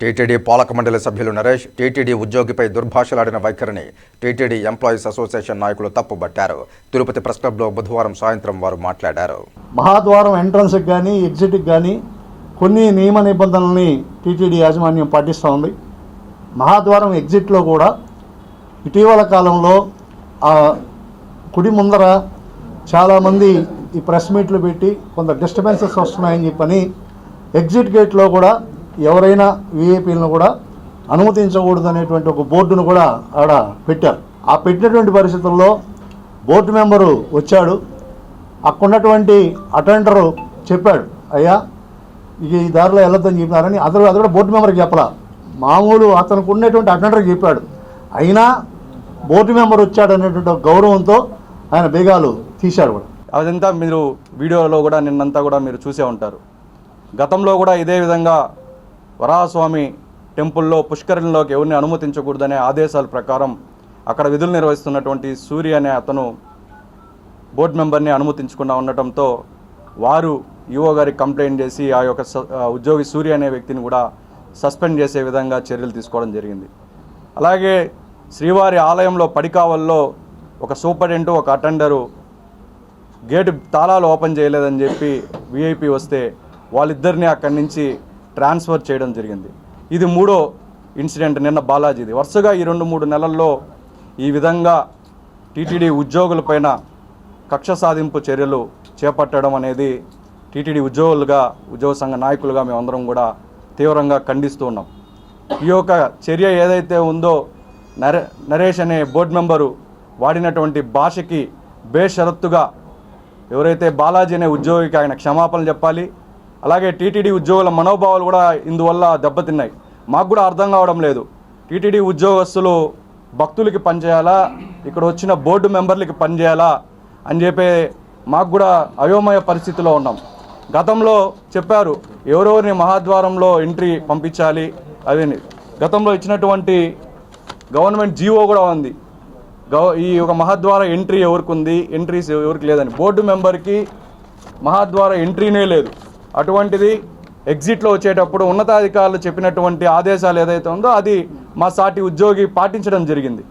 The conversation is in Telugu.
టీటీడీ పాలక మండలి సభ్యులు నరేష్ టీటీడీ ఉద్యోగిపై దుర్భాషలాడిన వైఖరిని టీటీడీ ఎంప్లాయీస్ అసోసియేషన్ నాయకులు తప్పుబట్టారు. తిరుపతి ప్రెస్ క్లబ్లో బుధవారం సాయంత్రం వారు మాట్లాడారు. మహాద్వారం ఎంట్రన్స్కి కానీ ఎగ్జిట్కి కానీ కొన్ని నియమ నిబంధనల్ని టీటీడీ యాజమాన్యం పాటిస్తూ ఉంది. మహాద్వారం ఎగ్జిట్లో కూడా ఇటీవల కాలంలో ఆ కుడి ముందర చాలామంది ఈ ప్రెస్ మీట్లు పెట్టి కొంత డిస్టర్బెన్సెస్ వస్తున్నాయని చెప్పని ఎగ్జిట్ గేట్లో కూడా ఎవరైనా వీఐపీలను కూడా అనుమతించకూడదు అనేటువంటి ఒక బోర్డును కూడా ఆడ పెట్టారు. ఆ పెట్టినటువంటి పరిస్థితుల్లో బోర్డు మెంబరు వచ్చాడు. అక్కడున్నటువంటి అటెండరు చెప్పాడు అయ్యా ఇక ఈ దారిలో వెళ్ళొద్దని చెప్పినారని. అతను అది కూడా బోర్డు మెంబర్కి చెప్పలా. మామూలు అతనికి ఉన్నటువంటి అటెండర్కి చెప్పాడు. అయినా బోర్డు మెంబర్ వచ్చాడు అనేటువంటి గౌరవంతో ఆయన బేగాలు తీశాడు కూడా. అదంతా మీరు వీడియోలో కూడా నిన్నంతా కూడా మీరు చూసే ఉంటారు. గతంలో కూడా ఇదే విధంగా వరాహస్వామి టెంపుల్లో పుష్కరిణిలోకి ఎవరిని అనుమతించకూడదనే ఆదేశాల ప్రకారం అక్కడ విధులు నిర్వహిస్తున్నటువంటి సూర్య అనే అతను బోర్డు మెంబర్ని అనుమతించకుండా ఉండటంతో వారు ఈఓ గారికి కంప్లైంట్ చేసి ఆ యొక్క స- ఉద్యోగి సూర్య అనే వ్యక్తిని కూడా సస్పెండ్ చేసే విధంగా చర్యలు తీసుకోవడం జరిగింది. అలాగే శ్రీవారి ఆలయంలో పడికావల్లో ఒక సూపరింటెంట్ ఒక అటెండరు గేటు తాళాలు ఓపెన్ చేయలేదని చెప్పి విఐపి వస్తే వాళ్ళిద్దరిని అక్కడి నుంచి ట్రాన్స్ఫర్ చేయడం జరిగింది. ఇది మూడో ఇన్సిడెంట్ నిన్న బాలాజీది. వరుసగా ఈ రెండు మూడు నెలల్లో ఈ విధంగా టీటీడీ ఉద్యోగులపైన కక్ష సాధింపు చర్యలు చేపట్టడం అనేది టీటీడీ ఉద్యోగులుగా ఉద్యోగ సంఘ నాయకులుగా మేమందరం కూడా తీవ్రంగా ఖండిస్తూ ఉన్నాం. ఈ యొక్క చర్య ఏదైతే ఉందో నరే నరేష్ అనే బోర్డు మెంబరు వాడినటువంటి భాషకి బేషరత్తుగా ఎవరైతే బాలాజీ అనే ఉద్యోగికి ఆయన క్షమాపణలు చెప్పాలి అలాగే టీటీడీ ఉద్యోగుల మనోభావాలు కూడా ఇందువల్ల దెబ్బతిన్నాయి. మాకు కూడా అర్థం కావడం లేదు. టీటీడీ ఉద్యోగస్తులు భక్తులకి పనిచేయాలా ఇక్కడ వచ్చిన బోర్డు మెంబర్లకి పనిచేయాలా అని చెప్పి మాకు కూడా అయోమయ పరిస్థితిలో ఉన్నాం. గతంలో చెప్పారు ఎవరెవరిని మహాద్వారంలో ఎంట్రీ పంపించాలి అవి గతంలో ఇచ్చినటువంటి గవర్నమెంట్ జీవో కూడా ఉంది. గవ ఈ ఒక మహాద్వార ఎంట్రీ ఎవరికి ఉంది? ఎంట్రీస్ ఎవరికి లేదని. బోర్డు మెంబర్కి మహాద్వార ఎంట్రీనే లేదు. అటువంటిది ఎగ్జిట్లో వచ్చేటప్పుడు ఉన్నతాధికారులు చెప్పినటువంటి ఆదేశాలు ఏదైతే ఉందో అది మా సాటి ఉద్యోగి పాటించడం జరిగింది.